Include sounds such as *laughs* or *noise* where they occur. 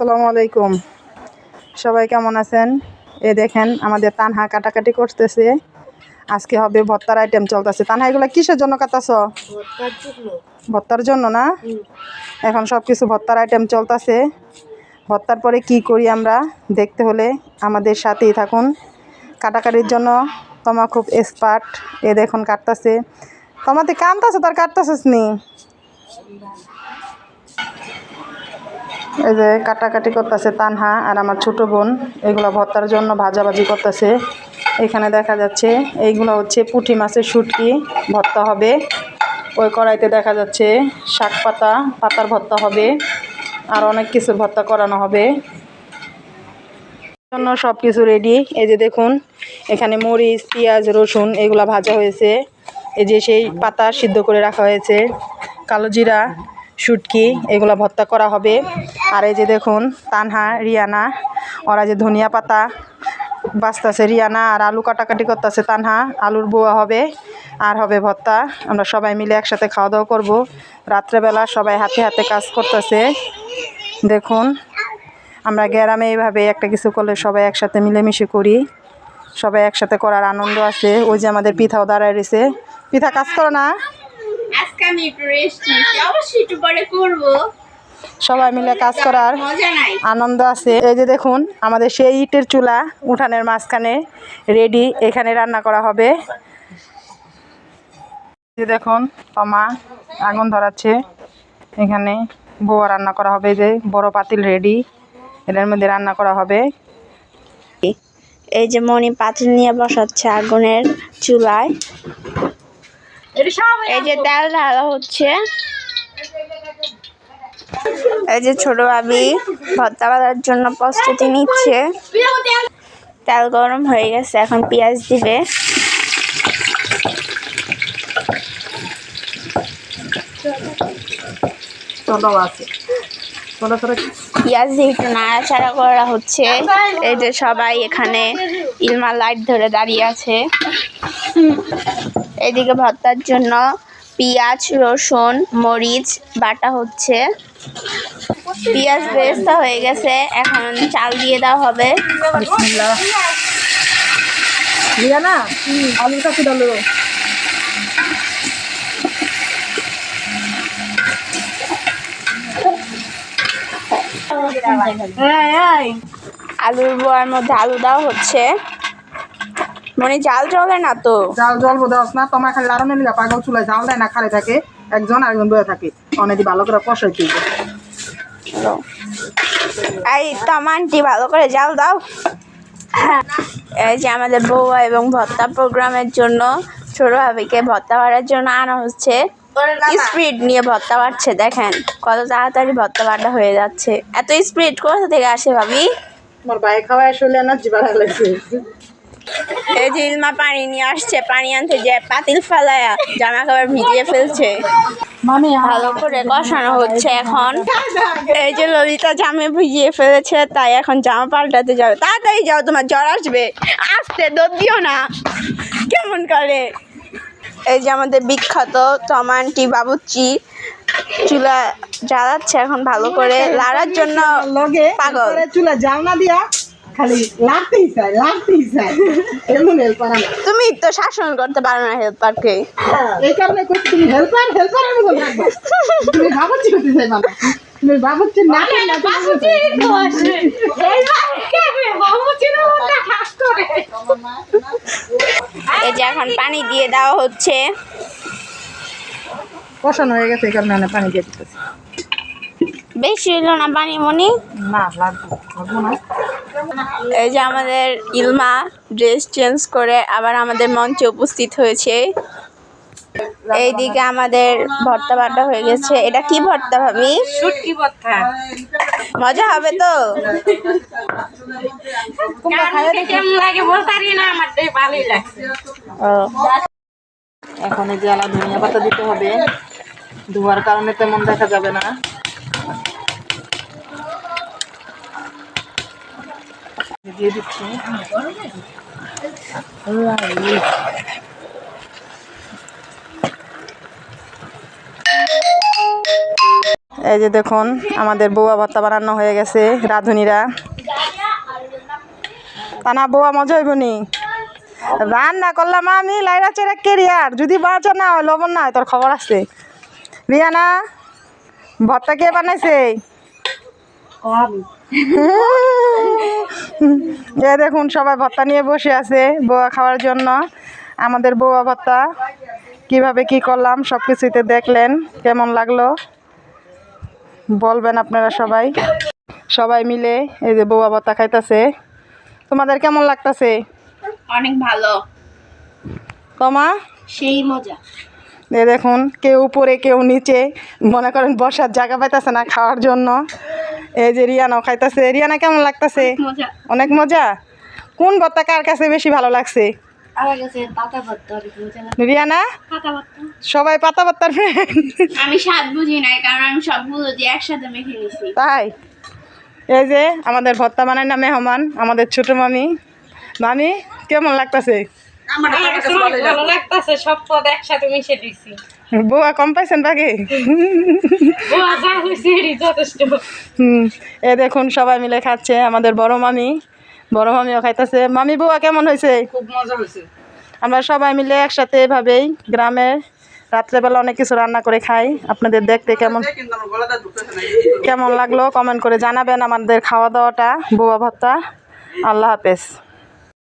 আসসালামু আলাইকুম। সবাই কেমন আছেন? এ দেখেন আমাদের তানহা কাটাকাটি করতেছে। আজকে হবে ভর্তার আইটেম চলতেছে। তানহা এগুলো কিসের জন্য কাটাছ? ভর্তার জন্য। না? এখন সব কিছু ভর্তার আইটেম চলতেছে। ভর্তার পরে কি করি আমরা? দেখতে হলে আমাদের সাথেই থাকুন। কাটাকাটির জন্য তোমা খুব এক্সপার্ট এ দেখুন কাটতেছে। তোমাতে কামতাছে তার কাটতেছিস নি? এই যে কাটাকাটি করতেছে তানহা আর আমার ছোট বোন, এগুলো ভর্তার জন্য ভাজাভাজি করতেছে। এখানে দেখা যাচ্ছে এইগুলো হচ্ছে পুঁটি মাছের শুটকি ভর্তা হবে। ওই কড়াইতে দেখা যাচ্ছে শাক পাতা, পাতার ভর্তা হবে আর অনেক কিছুর ভর্তা করানো হবে। জন্য সব কিছু রেডি এই যে দেখুন, এখানে মরিচ, পেঁয়াজ, রসুন এগুলো ভাজা হয়েছে। এই যে সেই পাতা সিদ্ধ করে রাখা হয়েছে। কালো জিরা শুটকি, এগুলো ভর্তা করা হবে। আর এই যে দেখুন, তানহা, রিয়ানা, ওরা যে ধনিয়া পাতা বাঁচতেছে, রিয়ানা আর আলু কাটাকাটি করতেছে, তানহা, আলুর বোয়া হবে, আর হবে ভর্তা। আমরা সবাই মিলে একসাথে খাওয়া দাওয়া করব। রাত্রেবেলা সবাই হাতে হাতে কাজ করতেছে। দেখুন, আমরা গ্রামে এইভাবে একটা কিছু করলে সবাই একসাথে মিলেমিশে করি। সবাই একসাথে করার আনন্দ আছে। ওই যে আমাদের পিঠাও দাঁড়ায় রয়েছে। পিঠা কাজ করো না। আজকে আমি একটু রেস্ট নিচ্ছি অবশ্যই একটু পরে করব। সবাই মিলে কাজ করার আনন্দ আছে। এই যে দেখুন আমাদের সেই ইটের চুলা উঠানের মাঝখানে রেডি এখানে রান্না করা হবে। এই যে দেখুন তমা আগুন ধরাচ্ছে। এখানে বউয়া রান্না করা হবে যে বড় পাতিল রেডি এটার মধ্যে রান্না করা হবে। এই যে মনি পাত্র নিয়ে বসাচ্ছে আগুনের চুলায়। এই যে তেল ঢালা হচ্ছে। এই যে ছোট ভাবি ভর্তা বাঁধার জন্য প্রস্তুতি নিচ্ছে। তেল গরম হয়ে গেছে এখন পেঁয়াজ দিবে। পেঁয়াজ দিয়ে একটু নাড়াচাড়া করা হচ্ছে এই যে সবাই এখানে ইলমা লাইট ধরে দাঁড়িয়ে আছে। এদিকে ভর্তার জন্য পেঁয়াজ রসুন মরিচ বাটা হচ্ছে। পেঁয়াজ বেরেস্তা হয়ে গেছে এখন চাল দিয়ে দেওয়া হবে। ডালো আলুর বোয়ার মধ্যে আলু দেওয়া হচ্ছে। মানে জাল চলে না তো? জাল জল দেওয়াস না তোমার খালি লাড়নে লিগা পাগল চুলায় জাল দেয় না খালে থাকে একজন আরেকজন বয়ে থাকে। অনেকদিন ভালো করে কষাই তুই এই টমান্টি ভালো করে জাল দাও। এই যে আমাদের বউয়া এবং ভত্তা প্রোগ্রামের জন্য ছোট ভাবিকে ভত্তা বাড়ার জন্য আনা হচ্ছে। স্পিড নিয়ে ভত্তা বাড়ছে দেখেন। কত তাড়াতাড়ি ভত্তা বাটা হয়ে যাচ্ছে। এত স্পিড কোথা থেকে আসে ভাবি? তোমার বাইক খাওয়া আসলে এনার্জি বাড়া লাগছে। এই যে ইলমা পানি নিয়ে আসছে পানি আনতে যে পাতিল ফেলায়া জামা কাপড় ভিজিয়ে ফেলছে। ভালো করে কষানো হচ্ছে এখন। এই যে ললিতা জামে ভিজিয়ে ফেলেছে তাই এখন জামা পাল্টাতে যাবে। তাড়াতাড়ি যাও তোমার জ্বর আসবে। আসতে দৌড় দিও না। কেমন করে এই যে আমাদের বিখ্যাত টমান্টি বাবুচি চুলা জ্বালাচ্ছে এখন ভালো করে। লাড়ার জন্য লগে পাগল। চুলা জাল না দিয়া খালি লাগতেই চায় লাগতেই চায়। এমন হেল্পার না তুমি তো শাসন করতে পারো না হেল্পারকে এই কারণে কই তুমি হেল্পার হেল্পারের মতো রাখবা তুমি করতে চাইবা না। তুমি না না এই যে এখন পানি দিয়ে দেওয়া হচ্ছে। কষানো হয়ে গেছে এই কারণে আমি পানি দিয়ে দিতেছি। বেশি হলো না পানি মনি? না লাগবে লাগবো না। এই যে আমাদের ইলমা ড্রেস চেঞ্জ করে আবার আমাদের মঞ্চে উপস্থিত হয়েছে। এইদিকে আমাদের ভর্তা বাটা হয়ে গেছে। এটা কি ভর্তা ভাবি? শুটকি ভর্তা। মজা হবে তো? এখন এই জ্বালা ধনিয়া পাতা দিতে হবে। ধোয়ার কারণে তেমন দেখা যাবে না। দিয়ে দিচ্ছি। এই যে দেখুন, আমাদের বউয়া ভর্তা বানানো হয়ে গেছে, রাঁধুনিরা। তা না বউয়া মজা হইব নি? রান্না করলাম আমি, লাইরা চেরা কেরিয়ার। যদি বাঁচা না হয় লবণ না হয় তোর খবর আছে। রিয়ানা ভর্তা কে বানাইছে? *laughs* এ দেখুন সবাই ভর্তা নিয়ে বসে আছে বউয়া খাওয়ার জন্য। আমাদের বউয়া ভর্তা কীভাবে কি করলাম সব কিছুতে দেখলেন কেমন লাগল? বলবেন আপনারা সবাই। সবাই মিলে এই যে বউয়া ভত্তা খাইতেছে। তোমাদের কেমন লাগতাছে? অনেক ভালো। তোমা সেই মজা। এ দেখুন কেউ উপরে কেউ নিচে মনে করেন বসার জায়গা পাইতেছে না খাওয়ার জন্য। এই যে রিয়ানাও খাইতেছে। রিয়ানা কেমন লাগতাছে? মজা। অনেক মজা? কোন ভর্তা কার কাছে বেশি ভালো লাগছে? রিয়ানা? সবাই পাতা পাত্তার আমি স্বাদ বুঝি নাই কারণ আমি সবগুলো দিয়ে একসাথে মেখে নিছি। তাই? এই যে আমাদের ভর্তা বানায় না মেহমান আমাদের ছোট মামি। মামি কেমন লাগতাছে? আমার ভালো লাগতেছে সব পদ একসাথে মিশে দিছি। বউয়া কম পাইছেন বাকি এ দেখুন সবাই মিলে খাচ্ছে আমাদের বড় মামি। বড় মামিও খাইতেছে। মামি বউয়া কেমন হয়েছে খুব মজা হয়েছে আমরা সবাই মিলে একসাথে এভাবেই গ্রামে রাত্রেবেলা অনেক কিছু রান্না করে খাই। আপনাদের দেখতে কেমন কেমন লাগল? কমেন্ট করে জানাবেন আমাদের খাওয়া দাওয়াটা বুয়া ভত্তা। আল্লাহ হাফেজ।